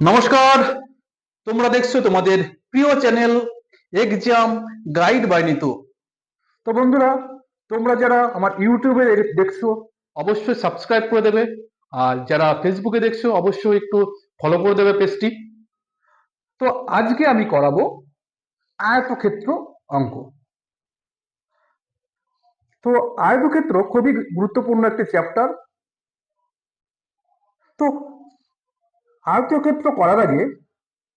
নমস্কার। তোমরা দেখছ তোমাদের প্রিয় channel exam guide by Nitu তো বন্ধুরা, তোমরা যারা আমার ইউটিউবে দেখছ, অবশ্যই সাবস্ক্রাইব করে দেবে। আর যারা ফেসবুকে দেখছ, অবশ্যই একটু ফলো করে দেবে পেজটি তো আজকে আমি করাবো আয়তক্ষেত্র অঙ্ক। তো আয়তক্ষেত্র খুবই গুরুত্বপূর্ণ একটি চ্যাপ্টার তো আয়তক্ষেত্র করার আগে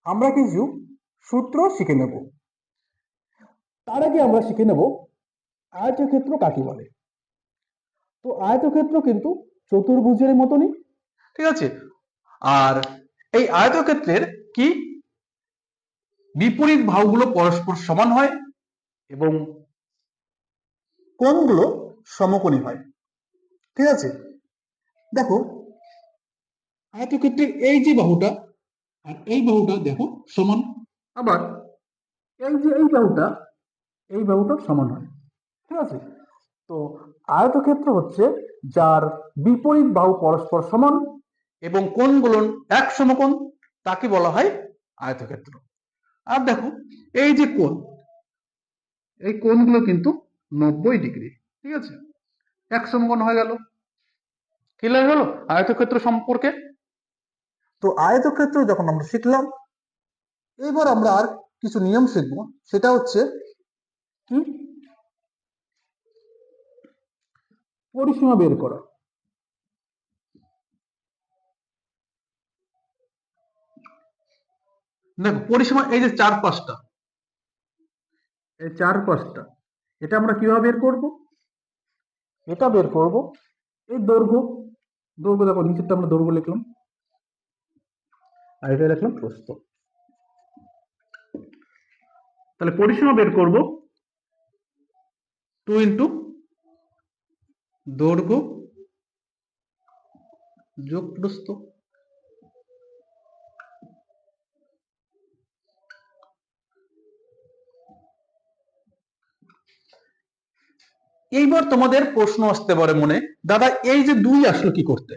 আমরা কিছু সূত্র শিখে নেব। তার আগে আমরা শিখে নেব আয়তক্ষেত্র কাকে বলে। তো আয়তক্ষেত্র কিন্তু চতুর্ভুজের মতনই, ঠিক আছে? আর এই আয়তক্ষেত্রের কি? বিপরীত ভাবগুলো পরস্পর সমান হয় এবং কোণগুলো সমকোণী হয়, ঠিক আছে? দেখো আয়তক্ষেত্রে এই যে বাহুটা, আর এই বাহুটা দেখো সমান। আবার এই যে এই বাহুটা এই বাহুটা সমান হয়, ঠিক আছে? তো আয়তক্ষেত্র হচ্ছে যার বিপরীত বাহু পরস্পর সমান এবং কোণগুলো এক সমকোণ, তাকে বলা হয় আয়তক্ষেত্র। আর দেখো, এই যে কোণ, এই কোণগুলো কিন্তু নব্বই ডিগ্রি, ঠিক আছে? এক সমকোণ হয়ে গেল। ক্লিয়ার হলো আয়তক্ষেত্র সম্পর্কে তো আয়তক্ষেত্র যখন আমরা শিখলাম এবার আমরা আর কিছু নিয়ম শিখব। সেটা হচ্ছে কি? পরিসীমা বের করা। দেখো পরিসীমা এই যে চার পাঁচটা এই চার পাঁচটা এটা আমরা কীভাবে বের করব? এটা বের করব। এই দৈর্ঘ্য দৈর্ঘ্য দেখো নিচেরটা আমরা দৈর্ঘ্য লিখলাম। আর এটা লিখলাম প্রস্থ। তাহলে পরিসীমা বের করব। টু ইন্টু দৈর্ঘ্য যোগ প্রস্থ। এইবার তোমাদের প্রশ্ন আসতে পারে মনে। দাদা, এই যে দুই আসলো কি করতে?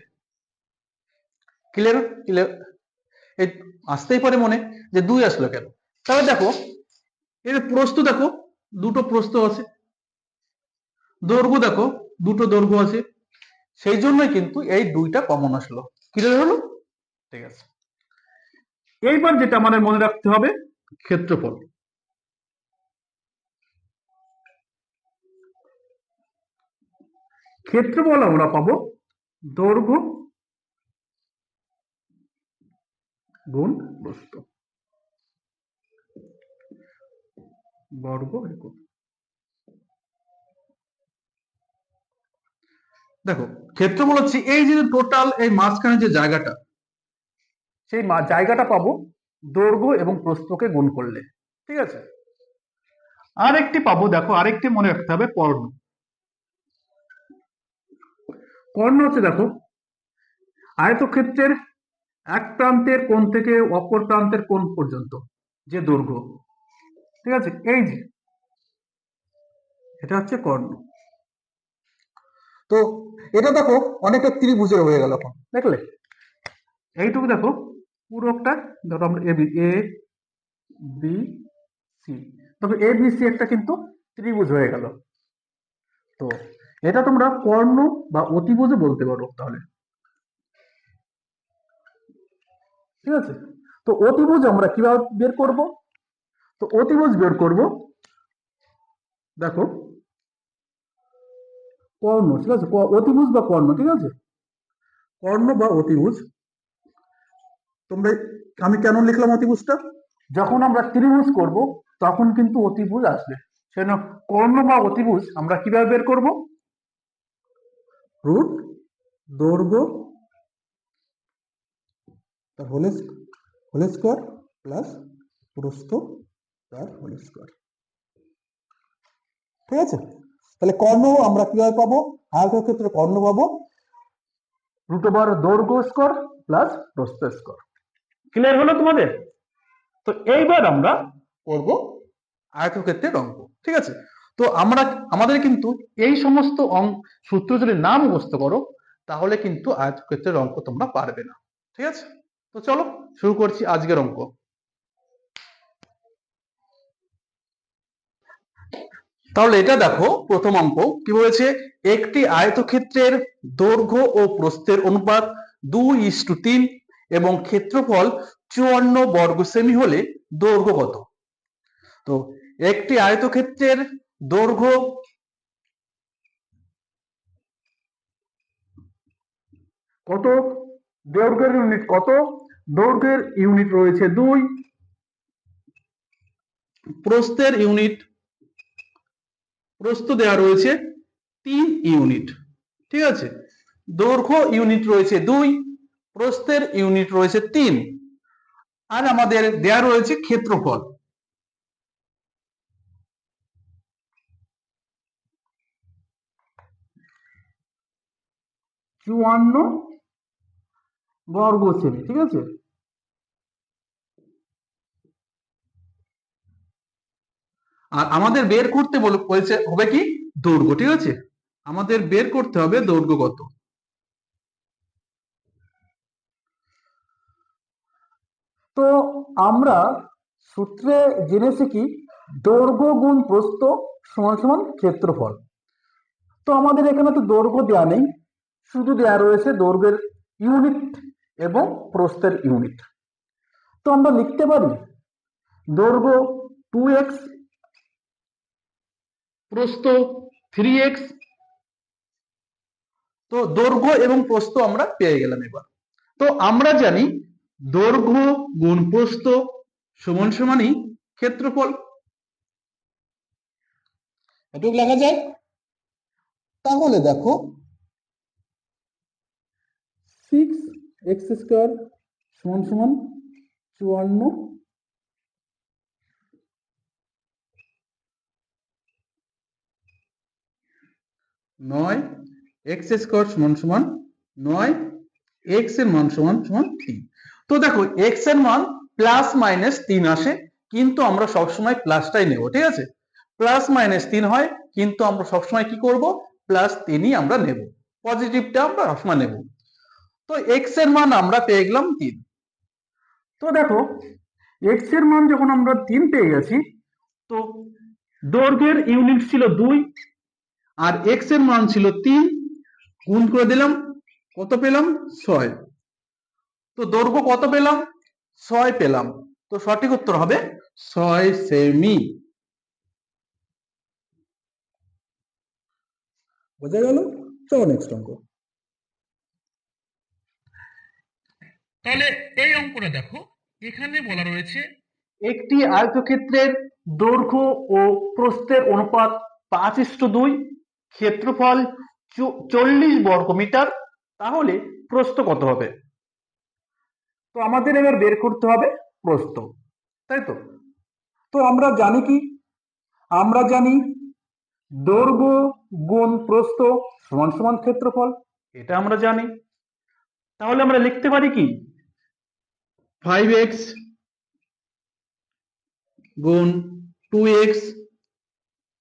ক্লিয়ার ক্লিয়ার এই আসতেই পারে মনে, যে দুই আসলো কেন? তাহলে দেখো এর প্রস্থ দেখো, দুটো প্রস্থ আছে। দৈর্ঘ্য দেখো, দুটো দৈর্ঘ্য আছে। সেই জন্যই কিন্তু এই দুইটা কমন আসলো। ক্লিয়ার হলো? ঠিক আছে। এইবার যেটা আমাদের মনে রাখতে হবে, ক্ষেত্রফল। ক্ষেত্রফল আমরা পাবো দৈর্ঘ্য গুণ বস্তু। বর্গ একক দেখো, ক্ষেত্রফল হচ্ছে এই যে টোটাল এই মাঝখানে যে জায়গাটা, সেই জায়গাটা পাবো দৈর্ঘ্য এবং প্রস্থকে গুণ করলে। ঠিক আছে? আরেকটি পাবো, দেখো, আরেকটি মনে রাখতে হবে কর্ণ কর্ণ হচ্ছে, দেখো, আয়তক্ষেত্রের এক প্রান্তের কোণ থেকে অপর প্রান্তের কোণ পর্যন্ত যে দৈর্ঘ্য ঠিক আছে? এই যে, এটা হচ্ছে কর্ণ। তো এটা দেখো অনেকটা ত্রিভুজের হয়ে গেল দেখলে? এইটুকু দেখো, পুরোটা ধরো আমরা A B A B C. তবে এ বি সি একটা কিন্তু ত্রিভুজ হয়ে গেল। তো এটা তোমরা কর্ণ বা অতিভুজও বলতে পারো তাহলে। ঠিক আছে? তো অতিভুজ আমরা কীভাবে বের করব? তো অতিভুজ বের করব। দেখো, কর্ণ, ঠিক আছে? অতিভুজ বা কর্ণ, ঠিক আছে? কর্ণ বা অতিভুজ। তোমরা, আমি কেন লিখলাম অতিভুজটা? যখন আমরা ত্রিভুজ করব, তখন কিন্তু অতিভুজ আসবে। সেজন্য কর্ণ বা অতিভুজ আমরা কীভাবে বের করব? রুট, দৈর্ঘ্য তার হোল হোল স্কোয়ার প্লাস প্রস্থ তার হোল স্কোয়ার ঠিক আছে? তাহলে কর্ণ আমরা কীভাবে পাবো? আয়তক্ষেত্রে কর্ণ পাবো? রুট ওভার দৈর্ঘ্য স্কোয়ার প্লাস প্রস্থ স্কোয়ার ক্লিয়ার হলো তোমাদের? তো এইবার আমরা করব আয়তক্ষেত্রের অঙ্ক। ঠিক আছে? তো আমরা, আমাদের কিন্তু এই সমস্ত অঙ্ক সূত্র যদি না মুখস্থ করো, তাহলে কিন্তু আয়তক্ষেত্রের অঙ্ক তোমরা পারবে না। ঠিক আছে? তো চলো শুরু করছি আজকের অঙ্ক। তাহলে এটা দেখো প্রথম অঙ্ক। কি বলেছে? একটি আয়তক্ষেত্রের দৈর্ঘ্য ও প্রস্থের অনুপাত দুই ইস্টু তিন এবং ক্ষেত্রফল চুয়ান্ন বর্গ সেমি হলে দৈর্ঘ্য কত? তো একটি আয়তক্ষেত্রের দৈর্ঘ্য কত? দৈর্ঘ্যের ইউনিট কত? দৈর্ঘ্যের ইউনিট রয়েছে দুই। প্রস্থের ইউনিট প্রস্থ দেওয়া রয়েছে তিন ইউনিট ঠিক আছে? দৈর্ঘ্য ইউনিট রয়েছে দুই, প্রস্থের ইউনিট রয়েছে তিন। আর আমাদের দেয়া রয়েছে ক্ষেত্রফল। চুয়ান্ন বর্গ সেমি ঠিক আছে? আর আমাদের বের করতে বলে- বলেছে, হবে কি? দৈর্ঘ্য, ঠিক আছে? আমাদের বের করতে হবে দৈর্ঘ্য কত? তো আমরা সূত্রে জেনেছি কি? দৈর্ঘ্য গুণ প্রস্থ সমান সমান ক্ষেত্রফল। তো আমাদের এখানে তো দৈর্ঘ্য দেওয়া নেই। শুধু দেওয়া রয়েছে দৈর্ঘ্যের ইউনিট এবং প্রস্থের ইউনিট। তো আমরা লিখতে পারি, দৈর্ঘ্য টু এক্স প্রস্থ থ্রি এক্স তো দৈর্ঘ্য এবং প্রস্থ আমরা পেয়ে গেলাম এবার। তো আমরা জানি দৈর্ঘ্য গুণ প্রস্থ সমান সমানই ক্ষেত্রফল। এটুকু লেখা যায়? তাহলে দেখো সিক্স এক্স স্কোয়ার সমান সমান চুয়ান্ন নয় এক্স স্কোয়ার সমান সমান নয় এক্সের মান সমান সমান তিন। তো দেখো এক্সের মান প্লাস মাইনাস তিন আসে, কিন্তু আমরা সবসময় প্লাসটাই নেব, ঠিক আছে? প্লাস মাইনাস তিন হয়, কিন্তু আমরা সবসময় কি করব? প্লাস তিনই আমরা নেব। পজিটিভটা আমরা সবসময় নেব। তো এক্সের মান আমরা পেয়ে গেলাম তিন। তো দেখো এক্সের মান যখন আমরা তিন পেয়ে গেছি, তো দৈর্ঘ্যের ইউনিট ছিল দুই আর এক্সের মান ছিল তিন, গুণ করে দিলাম, কত পেলাম? ছয়। তো দৈর্ঘ্য কত পেলাম? ছয় পেলাম। তো সঠিক উত্তর হবে ছয় সেমি। বোঝা গেল? চলো নেক্সট অঙ্ক তাহলে এই অঙ্কটা দেখো, এখানে বলা রয়েছে একটি আয়তক্ষেত্রের দৈর্ঘ্য ও প্রস্থের অনুপাত পাঁচ ইস্টু দুই ক্ষেত্রফল চল্লিশ বর্গ মিটার তাহলে প্রস্থ কত হবে? তো আমাদের এবার বের করতে হবে প্রস্থ, তাই তো? তো আমরা জানি কি? আমরা জানি দৈর্ঘ্য গুণ প্রস্থ সমান সমান ক্ষেত্রফল, এটা আমরা জানি। তাহলে আমরা লিখতে পারি কি? ফাইভ এক্স গুণ টু এক্স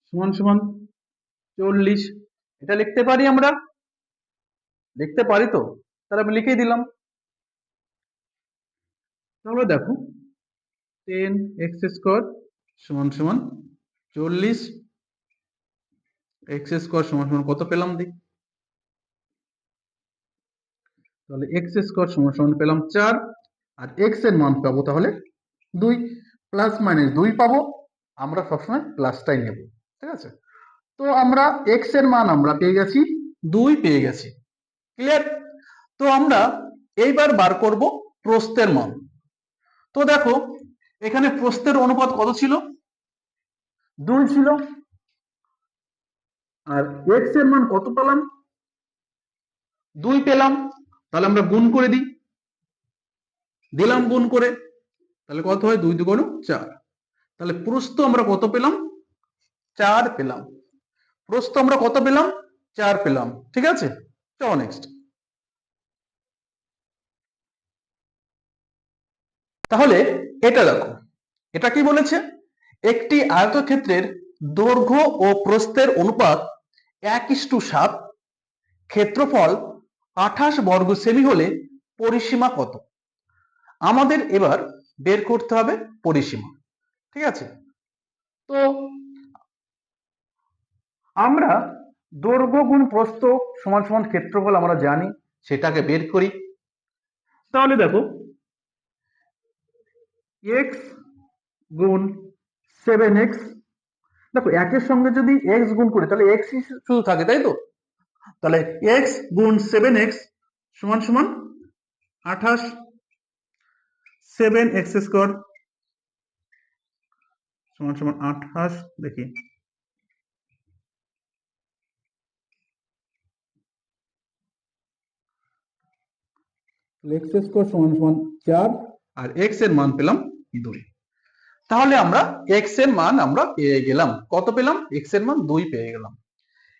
সমান সমান চল্লিশ। এটা লিখতে পারি আমরা? লিখতে পারি তো? তাহলে আমি লিখেই দিলাম। তাহলে দেখো, টেন এক্স স্কোয়ার সমান সমান চল্লিশ। এক্স স্কোয়ার সমান সমান কত পেলাম দিক তাহলে এক্স স্কোয়ার সমান সমান পেলাম চার। আর এক্সের মান পাবো তাহলে দুই। প্লাস মাইনাস দুই পাবো। আমরা সবসময় প্লাসটাই নেব। ঠিক আছে? তো আমরা এক্সের মান আমরা পেয়ে গেছি দুই পেয়ে গেছি। ক্লিয়ার তো আমরা এইবার বার করব প্রস্থের মান। তো দেখো, এখানে প্রস্থের অনুপাত কত ছিল? দুই ছিল। আর এক্সের মান কত পেলাম? দুই পেলাম। তাহলে আমরা গুণ করে দিই। দিলাম গুণ করে। তাহলে কত হয়? দুই দুগুণ চার। তাহলে প্রস্থ আমরা কত পেলাম? চার পেলাম। প্রস্থ আমরা কত পেলাম? চার পেলাম। ঠিক আছে? চলো নেক্সট তাহলে এটা দেখো। এটা কি বলেছে? একটি আয়তক্ষেত্রের দৈর্ঘ্য ও প্রস্থের অনুপাত এক ইস্টু সাত। ক্ষেত্রফল আঠাশ বর্গ সেমি হলে পরিসীমা কত? আমাদের এবার বের করতে হবে পরিসীমা। ঠিক আছে? তো আমরা দৈর্ঘ্য গুণ প্রস্থ সমান সমান ক্ষেত্রফল আমরা জানি, সেটাকে বের করি। তাহলে দেখো এক্স গুণ সেভেন এক্স দেখো একের সঙ্গে যদি এক্স গুণ করি, তাহলে এক্স শুধু থাকে, তাই তো? তাহলে এক্স গুণ সেভেন এক্স সমান সমান আঠাশ সেভেন এক্স স্কোয়ার সমান সমান আঠাশ, দেখি। এক্সের মান পেলাম তাহলে আমরা এক্সের মান আমরা পেয়ে গেলাম। কত পেলাম? এক্সের মান দুই পেয়ে গেলাম।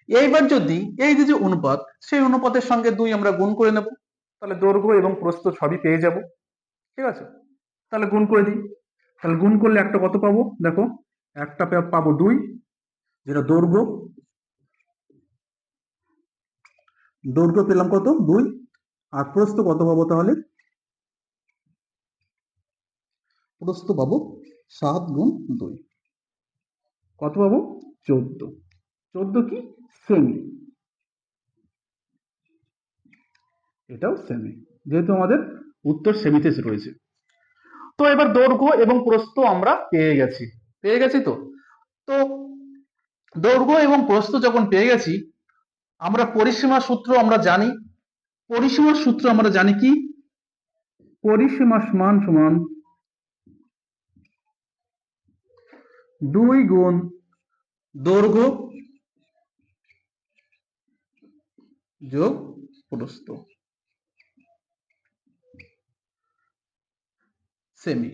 এইবার যদি এই যে যে অনুপাত, সেই অনুপাতের সঙ্গে দুই আমরা গুণ করে নেব। তাহলে দৈর্ঘ্য এবং প্রস্থ সবই পেয়ে যাব। ঠিক আছে? তাহলে গুণ করে দিই। তাহলে গুণ করলে একটা কত পাবো? দেখো, একটা পাবো দুই। যেটা দৈর্ঘ্য। দৈর্ঘ্য পেলাম কত? দুই। আর প্রস্থ কত পাবো তাহলে? প্রস্থ পাবো সাত গুণ দুই। কত পাবো? চোদ্দ। চোদ্দ কি? সেমি। এটাও সেমি। যেহেতু আমাদের উত্তর সেমিতে রয়েছে। তো এবার দৈর্ঘ্য এবং প্রস্থ আমরা পেয়ে গেছি। পেয়ে গেছি তো? তো দৈর্ঘ্য এবং প্রস্থ যখন পেয়ে গেছি আমরা পরিসীমা সূত্র আমরা জানি পরিসীমার সূত্র আমরা জানি কি? পরিসীমা সমান সমান দুই গুণ দৈর্ঘ্য যোগ প্রস্থ। সেমি।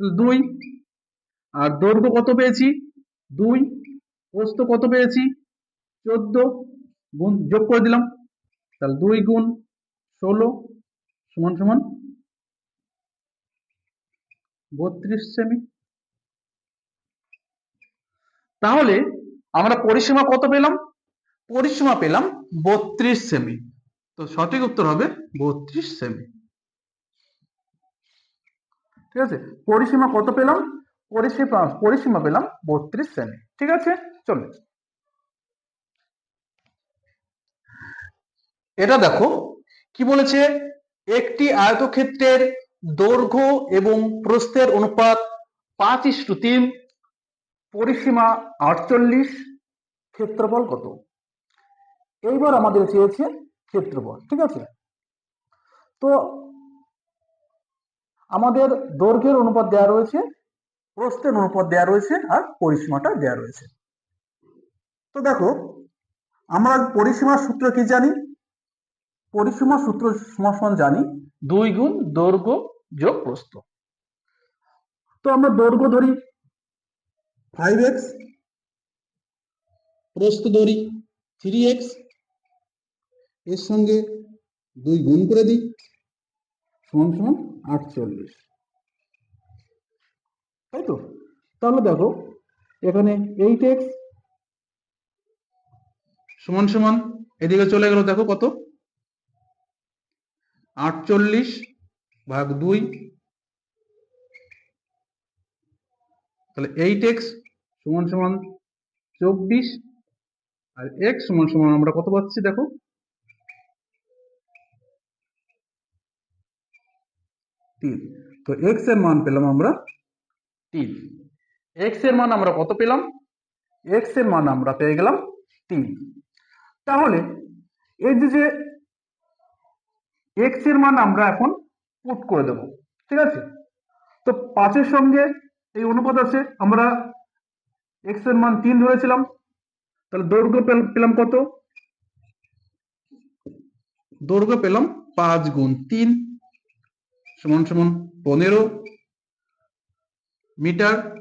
দুই। আর দৈর্ঘ্য কত পেয়েছি? দুই। প্রস্থ কত পেয়েছি? চোদ্দ। গুণ যোগ করে দিলাম। তাহলে দুই গুণ ষোলো সমান সমান বত্রিশ সেমি। তাহলে আমরা পরিসীমা কত পেলাম? পরিসীমা পেলাম বত্রিশ সেমি। তো সঠিক উত্তর হবে বত্রিশ সেমি। ঠিক আছে? পরিসীমা কত পেলাম? পরিসীমা পরিসীমা পেলাম বত্রিশ সেমি। ঠিক আছে? চলো। এটা দেখো, কি বলেছে? একটি আয়তক্ষেত্রের দৈর্ঘ্য এবং প্রস্থের অনুপাত পাঁচ ইস্টু তিন পরিসীমা আটচল্লিশ, ক্ষেত্রফল কত? এইবার আমাদের চেয়েছে ক্ষেত্রফল, ঠিক আছে? তো আমাদের দৈর্ঘ্যের অনুপাত দেওয়া রয়েছে, প্রস্থের অনুপাত দেওয়া রয়েছে, আর পরিসীমাটা দেওয়া রয়েছে। তো দেখো, আমরা পরিসীমার সূত্র কি জানি? পরিসীমা সূত্র সমান সমান জানি দুই গুণ দৈর্ঘ্য যোগ প্রস্থ। তো আমরা দৈর্ঘ্য ধরি ফাইভ এক্স প্রস্থ ধরি থ্রি এক্সের সঙ্গে দুই গুণ করে দিই সমান সমান আটচল্লিশ। তাই তো? তাহলে দেখো, এখানে এইট এক্স সমান সমান, এদিকে চলে গেল দেখো কত? আটচল্লিশ ভাগ দুই। তাহলে এইট এক্স সমান সমান চব্বিশ। আর এক্স সমান সমান আমরা কত পাচ্ছি দেখো? তিন। তো এক্সের মান পেলাম আমরা তিন। এক্সের মান আমরা কত পেলাম? এক্সের মান আমরা পেয়ে গেলাম তিন। তাহলে এই যে যে এক্সের মান আমরা এখন পুট করে দেব, ঠিক আছে? তো পাঁচের সঙ্গে এই অনুপাত আছে, আমরা এক্সের মান তিন ধরেছিলাম, তাহলে দৈর্ঘ্য পেল- পেলাম কত? দৈর্ঘ্য পেলাম পাঁচ গুণ তিন, সমান সমান পনেরো মিটার,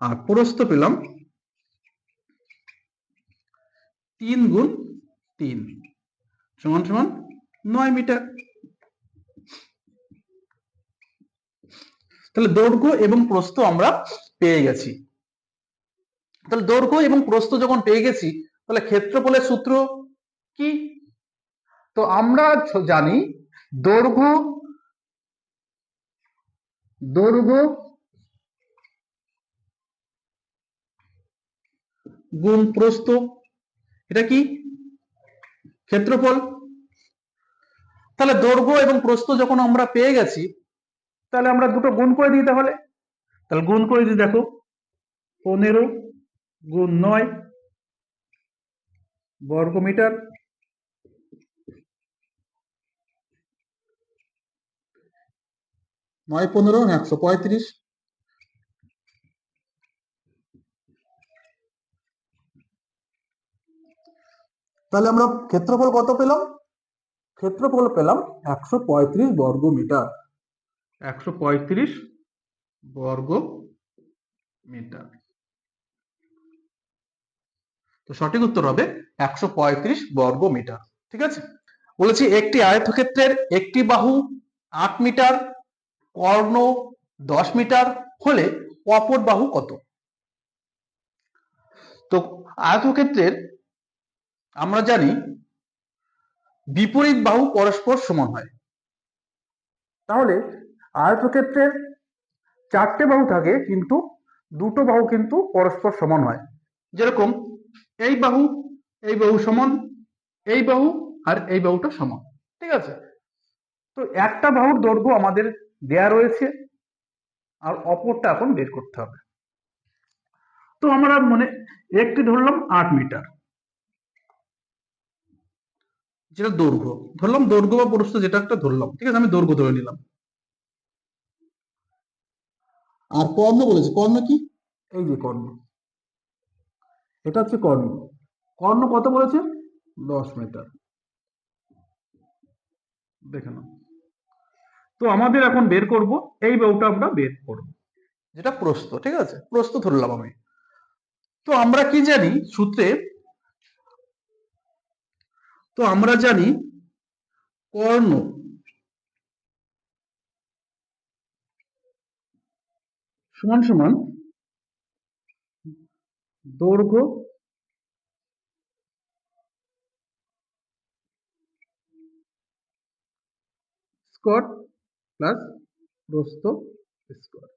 আর প্রস্থ পেলাম তিন গুণ তিন, সমান সমান নয় মিটার। তাহলে দৈর্ঘ্য এবং প্রস্থ আমরা পেয়ে গেছি। তাহলে দৈর্ঘ্য এবং প্রস্থ যখন পেয়ে গেছি, তাহলে ক্ষেত্রফলের সূত্র কি? তো আমরা জানি দৈর্ঘ্য দৈর্ঘ্য গুণ প্রস্থ। এটা কি? ক্ষেত্রফল। তাহলে দৈর্ঘ্য এবং প্রস্থ যখন আমরা পেয়ে গেছি, তাহলে আমরা দুটো গুণ করে দিই তাহলে। তাহলে গুণ করে দিই দেখো, পনেরো গুণ নয় বর্গমিটার নয় পনেরো একশো পঁয়ত্রিশ। তাহলে আমরা ক্ষেত্রফল কত পেলাম? ক্ষেত্রফল পেলাম একশো পঁয়ত্রিশ বর্গ মিটার। একশো পঁয়ত্রিশ বর্গ মিটার। তো সঠিক উত্তর হবে একশো পঁয়ত্রিশ বর্গ মিটার, ঠিক আছে? বলেছি একটি আয়তক্ষেত্রের একটি বাহু আট মিটার, কর্ণ দশ মিটার, হলে অপর বাহু কত? তো আয়তক্ষেত্রের আমরা জানি বিপরীত বাহু পরস্পর সমান হয়। তাহলে আয়তক্ষেত্রের চারটে বাহু থাকে কিন্তু দুটো বাহু কিন্তু পরস্পর সমান হয়। যেরকম এই বাহু এই বাহু সমান, এই বাহু আর এই বাহুটা সমান, ঠিক আছে? তো একটা বাহুর দৈর্ঘ্য আমাদের দেয়া রয়েছে আর অপরটা এখন বের করতে হবে। তো আমরা মনে একটি ধরলাম আট মিটার। যেটা দৈর্ঘ্য। ধরলাম দৈর্ঘ্য বা প্রস্থ যেটা একটা ধরলাম। ঠিক আছে আমি দৈর্ঘ্য ধরে নিলাম। আর কর্ণ বলেছে কর্ণ কি? এই যে কর্ণ। এটা হচ্ছে কর্ণ। কর্ণ কত বলেছে? দশ মিটার। দেখে নাও। তো আমাদের এখন বের করব এই বাহুটা আমরা বের করব। যেটা প্রস্থ ঠিক আছে? প্রস্থ ধরলাম আমি। তো আমরা কি জানি? সূত্রে তো আমরা জানি কর্ণ সমান সমান দৈর্ঘ্য স্কোয়ার প্লাস প্রস্থ স্কোয়ার।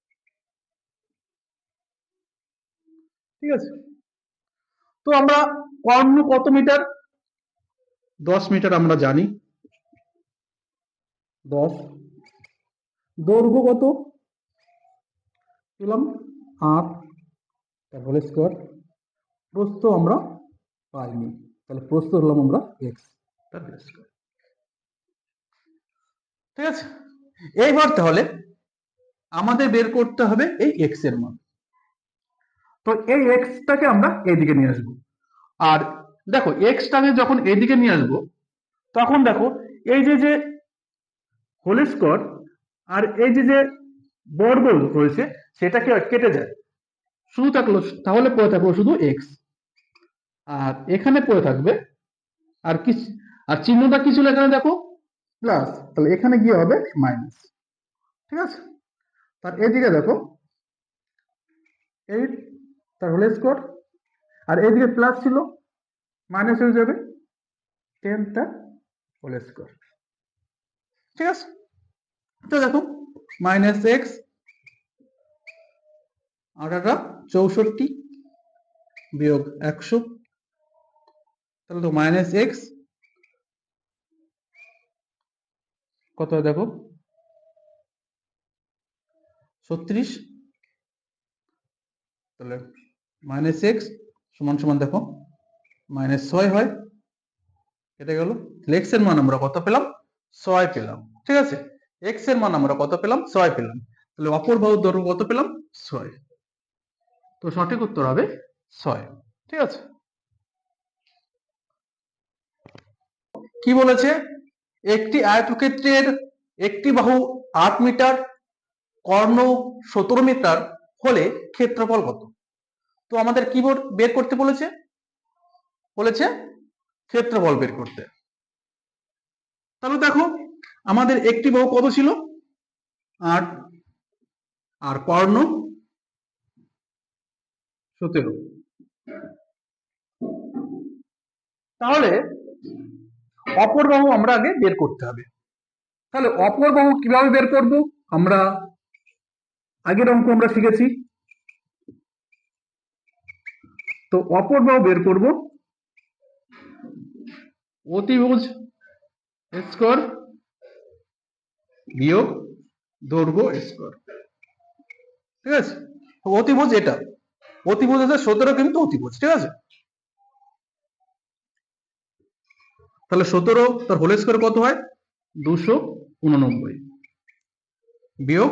ঠিক আছে? তো আমরা কর্ণ কত মিটার? দশ মিটার আমরা জানি। দশ। দৈর্ঘ্য কত? পেলাম আট। তার হোল স্কোয়ার প্রস্থ আমরা পাইনি। তাহলে প্রস্থ হলাম আমরা এক্স তার স্কোয়ার ঠিক আছে? এইবার তাহলে আমাদের বের করতে হবে এই এক্সের মান। তো এই এক্সটাকে আমরা এইদিকে নিয়ে আসব। আর দেখো এক্সটাকে যখন এইদিকে নিয়ে আসব, তখন দেখো, এই যে যে হোল স্কোয়ার আর এই যে যে বর্গ রয়েছে, সেটাকে কেটে যায়। শুধু থাকল তাহলে পড়ে থাকল শুধু এক্স আর এখানে পড়ে থাকবে, আর কি, আর চিহ্নটা কি ছিল এখানে দেখো? প্লাস তাহলে এখানে গিয়ে হবে মাইনাস ঠিক আছে? তার এদিকে দেখো এইট তার হোল স্কোয়ার আর এদিকে প্লাস ছিল মাইনাস হয়ে যাবে টেন তার হোল স্কোয়ার ঠিক আছে? তো দেখো মাইনাস এক্স আঠাটা চৌষট্টি বিয়োগ একশো। তাহলে তো মাইনাস এক্স কত দেখো? ছত্রিশ। তাহলে মাইনাস এক্স সমান সমান দেখো মাইনাস ছয় হয়, কেটে গেল। এক্সের মান আমরা কত পেলাম? ছয় পেলাম, ঠিক আছে? এক্সের মান আমরা কত পেলাম? ছয় পেলাম। তাহলে অপর বাহুর দৈর্ঘ্য কত পেলাম? ছয়। তো সঠিক উত্তর হবে ছয়, ঠিক আছে? কি বলেছে? একটি আয়তক্ষেত্রের একটি বাহু আট মিটার, কর্ণ সতেরো মিটার হলে ক্ষেত্রফল কত? তো আমাদের কি বের করতে বলেছে? বলেছে ক্ষেত্রফল বের করতে। তাহলে দেখো, আমাদের একটি বাহু কত ছিল? আট। আর কর্ণ? সতেরো। তাহলে অপর বাহু আমরা আগে বের করতে হবে। তাহলে অপর বাহু কীভাবে বের করব? আমরা আগের অঙ্ক আমরা শিখেছি। তো অপর বাহু বের করব অতিভুজ স্কোয়ার বিয়োগ, দৈর্ঘ্য স্কোয়ার ঠিক আছে? অতিভুজ এটা। অতিভুজ আছে সতেরো কিন্তু অতিভুজ ঠিক আছে? তাহলে সতেরো, তার হোল স্কোয়ার কত হয়? দুশো উননব্বই। বিয়োগ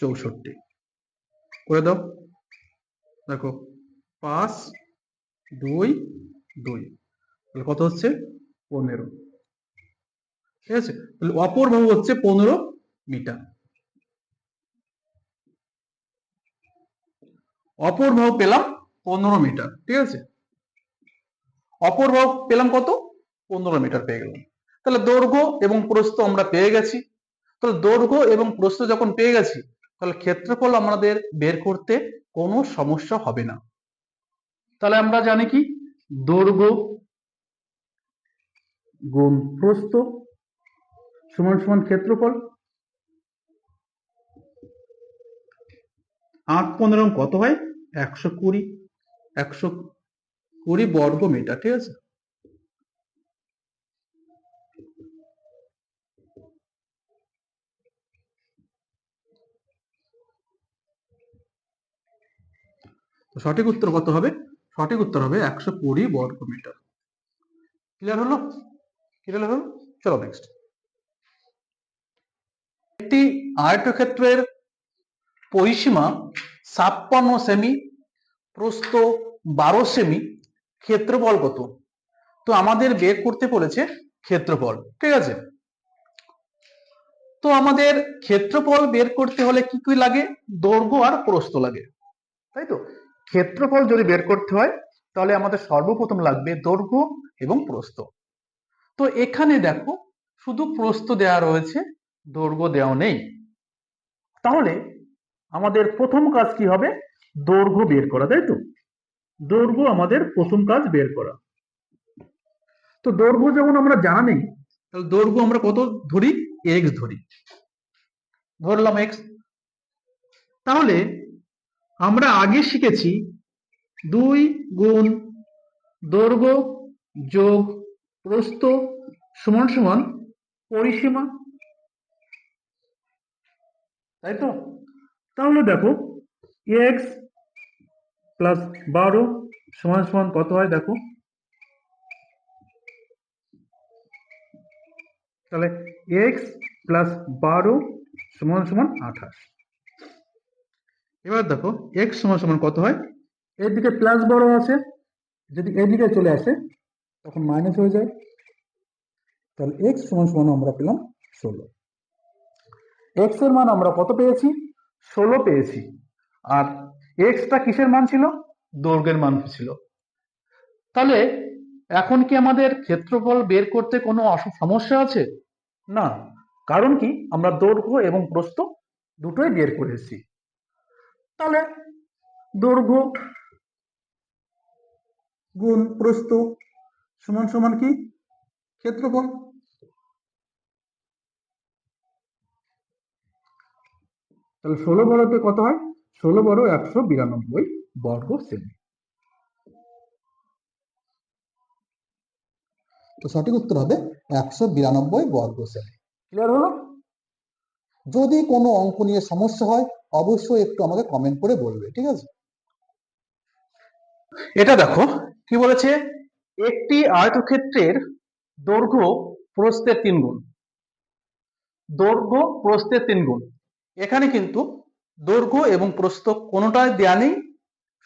চৌষট্টি। করে দাও। দেখো, পাঁচ, দুই দুই। তাহলে কত হচ্ছে? পনেরো। ঠিক আছে? তাহলে অপর বাহু হচ্ছে পনেরো মিটার। অপর বাহু পেলাম পনেরো মিটার, ঠিক আছে? অপর বাহু পেলাম কত? পনেরো মিটার পেয়ে গেলাম। তাহলে দৈর্ঘ্য এবং প্রস্থ আমরা পেয়ে গেছি। তাহলে দৈর্ঘ্য এবং প্রস্থ যখন পেয়ে গেছি, তাহলে ক্ষেত্রফল আমাদের বের করতে কোনো সমস্যা হবে না। তাহলে আমরা জানি কি? দৈর্ঘ্য গুণ প্রস্থ সমান সমান ক্ষেত্রফল। আট পনেরো কত হয়? একশো কুড়ি। একশো কুড়ি বর্গ মিটার, ঠিক আছে? সঠিক উত্তর কত হবে? সঠিক উত্তর হবে একশো কুড়ি বর্গ মিটার। ক্লিয়ার হলো? ক্লিয়ার হলো চলো নেক্সট একটি আয়তক্ষেত্রের পরিসীমা ছাপ্পান্ন সেমি, প্রস্থ বারো সেমি, ক্ষেত্রফল কত? তো আমাদের বের করতে বলেছে ক্ষেত্রফল, ঠিক আছে? তো আমাদের ক্ষেত্রফল বের করতে হলে কি কি লাগে? দৈর্ঘ্য আর প্রস্থ লাগে, তাই তো? ক্ষেত্রফল যদি বের করতে হয়, তাহলে আমাদের সর্বপ্রথম লাগবে দৈর্ঘ্য এবং প্রস্থ। তো এখানে দেখো, শুধু প্রস্থ দেওয়া রয়েছে, দৈর্ঘ্য দেওয়া নেই। তাহলে আমাদের প্রথম কাজ কি হবে? দৈর্ঘ্য বের করা, তাই তো? দৈর্ঘ্য আমাদের প্রথম কাজ বের করা। তো দৈর্ঘ্য যেমন আমরা জানা নেই, তাহলে দৈর্ঘ্য আমরা কত ধরি? এক্স ধরি। ধরলাম এক্স তাহলে আমরা আগে শিখেছি দুই গুণ দৈর্ঘ্য যোগ প্রস্থ সমান সমান পরিসীমা। তাই তো তাহলে দেখো এক্স প্লাস বারো সমান সমান কত হয় দেখো? তাহলে এক্স প্লাস বারো সমান সমান আঠাশ। এবার দেখো এক্স সমান সমান কত হয়? এদিকে প্লাস বারো আছে, যদি এদিকে চলে আসে তখন মাইনাস হয়ে যায়। তাহলে এক্স সমান সমান আমরা পেলাম ষোলো। এক্সের মান আমরা কত পেয়েছি? ষোলো পেয়েছি। আর এক্সটা কিসের মান ছিল? দৈর্ঘ্যের মান ছিল। তাহলে এখন কি আমাদের ক্ষেত্রফল বের করতে কোনো সমস্যা আছে? না। কারণ কি? আমরা দৈর্ঘ্য এবং প্রস্থ দুটোই বের করেছি। তাহলে দৈর্ঘ্য গুণ প্রস্থ সমান সমান কি? ক্ষেত্রফল। তাহলে ষোলো বড়তে কত হয়? ষোলো বড় একশো বিরানব্বই বর্গ সেমি। তো সঠিক উত্তর হবে একশো বিরানব্বই বর্গ সেমি। ক্লিয়ার হলো? যদি কোনো অঙ্ক নিয়ে সমস্যা হয়, অবশ্যই একটু আমাকে কমেন্ট করে বলবে, ঠিক আছে? এটা দেখো, কি বলেছে? একটি আয়তক্ষেত্রের দৈর্ঘ্য প্রস্থের তিন গুণ। দৈর্ঘ্য প্রস্থের তিন গুণ। এখানে কিন্তু দৈর্ঘ্য এবং প্রস্থ কোনোটাই দেয়া নেই,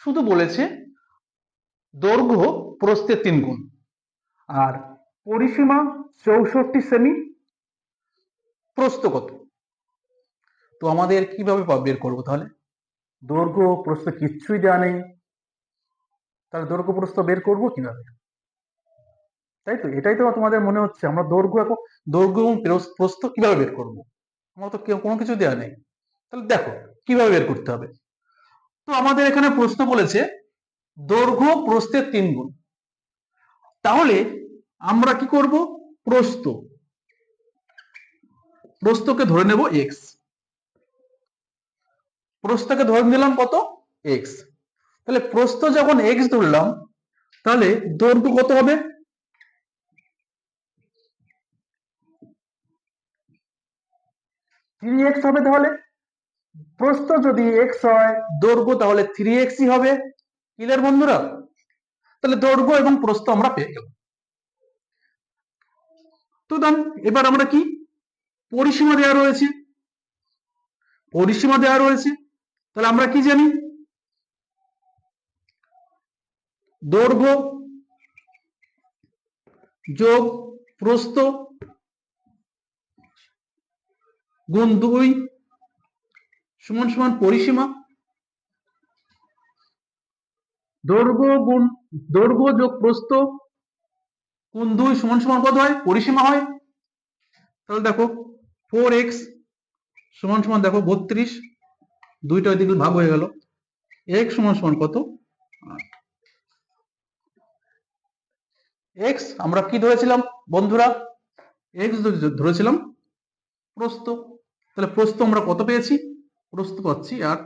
শুধু বলেছে দৈর্ঘ্য প্রস্থের তিন গুণ। আর পরিসীমা চৌষট্টি সেমি, প্রস্থ কত? তো আমাদের কীভাবে বের করব তাহলে? দৈর্ঘ্য প্রস্থ কিচ্ছুই দেওয়া নেই। তাহলে দৈর্ঘ্য প্রস্থ বের করব কীভাবে? তাই তো? এটাই তো তোমাদের মনে হচ্ছে। আমরা দৈর্ঘ্য এখন দৈর্ঘ্য এবং প্রস- প্রস্থ কীভাবে বের করব? আমার তো কেউ- কোনো কিছু দেওয়া নেই। তাহলে দেখো, কীভাবে বের করতে হবে? তো আমাদের এখানে প্রশ্ন বলেছে, দৈর্ঘ্য প্রস্থের তিন গুণ। তাহলে আমরা কি করব? প্রস্থ। প্রস্থকে ধরে নেব এক্স প্রস্থকে ধরে নিলাম কত? এক্স তাহলে প্রস্থ যখন এক্স ধরলাম, তাহলে দৈর্ঘ্য কত হবে? থ্রি এক্স হবে তাহলে? প্রস্থ যদি এক্স হয়, দৈর্ঘ্য তাহলে থ্রি এক্সই হবে। ক্লিয়ার বন্ধুরা? তাহলে দৈর্ঘ্য এবং প্রস্থ আমরা পেয়ে গেলাম। তো দেন এবার আমরা কি? পরিসীমা দেওয়া রয়েছে। পরিসীমা দেওয়া রয়েছে। তাহলে আমরা কি জানি? দৈর্ঘ্য যোগ প্রস্থ গুণ দুই সমান সমান পরিসীমা। দৈর্ঘ্য গুণ, দৈর্ঘ্য যোগ প্রস্থ কোন দুই সমান সমান কত হয়? পরিসীমা হয়। তাহলে দেখো ফোর এক্স সমান সমান দেখো বত্রিশ, দুইটা ওইদিকে ভাগ হয়ে গেল। এক্স সমান সমান কত? এক্স আমরা কি ধরেছিলাম বন্ধুরা? এক্স ধরেছিলাম, প্রস্থ। তাহলে প্রস্থ আমরা কত পেয়েছি? প্রস্থ পাচ্ছি আট।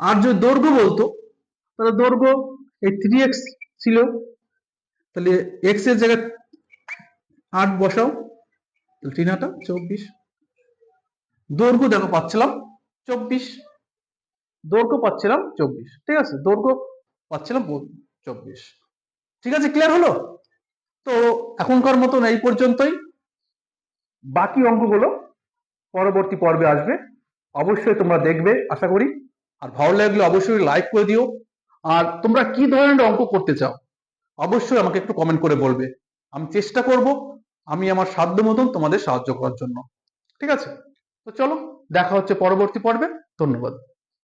আর যদি দৈর্ঘ্য বলতো, তাহলে দৈর্ঘ্য এই থ্রি এক্স ছিল। তাহলে এক্সের জায়গায় আট বসাও। তাহলে তিন আটা, চব্বিশ। দৈর্ঘ্য দেখো পাচ্ছিলাম, চব্বিশ। দৈর্ঘ্য পাচ্ছিলাম, চব্বিশ। ঠিক আছে, দৈর্ঘ্য পাচ্ছিলাম চব্বিশ। ঠিক আছে ক্লিয়ার হলো? তো এখনকার মতন এই পর্যন্তই। বাকি অঙ্কগুলো পরবর্তী পর্বে আসবে। অবশ্যই তোমরা দেখবে, আশা করি। আর ভালো লাগলে অবশ্যই লাইক করে দিও। আর তোমরা কি ধরনের অঙ্ক করতে চাও, অবশ্যই আমাকে একটু কমেন্ট করে বলবে। আমি চেষ্টা করব আমি আমার সাধ্য মতন তোমাদের সাহায্য করার জন্য। ঠিক আছে? তো চলো, দেখা হচ্ছে পরবর্তী পর্বে। ধন্যবাদ।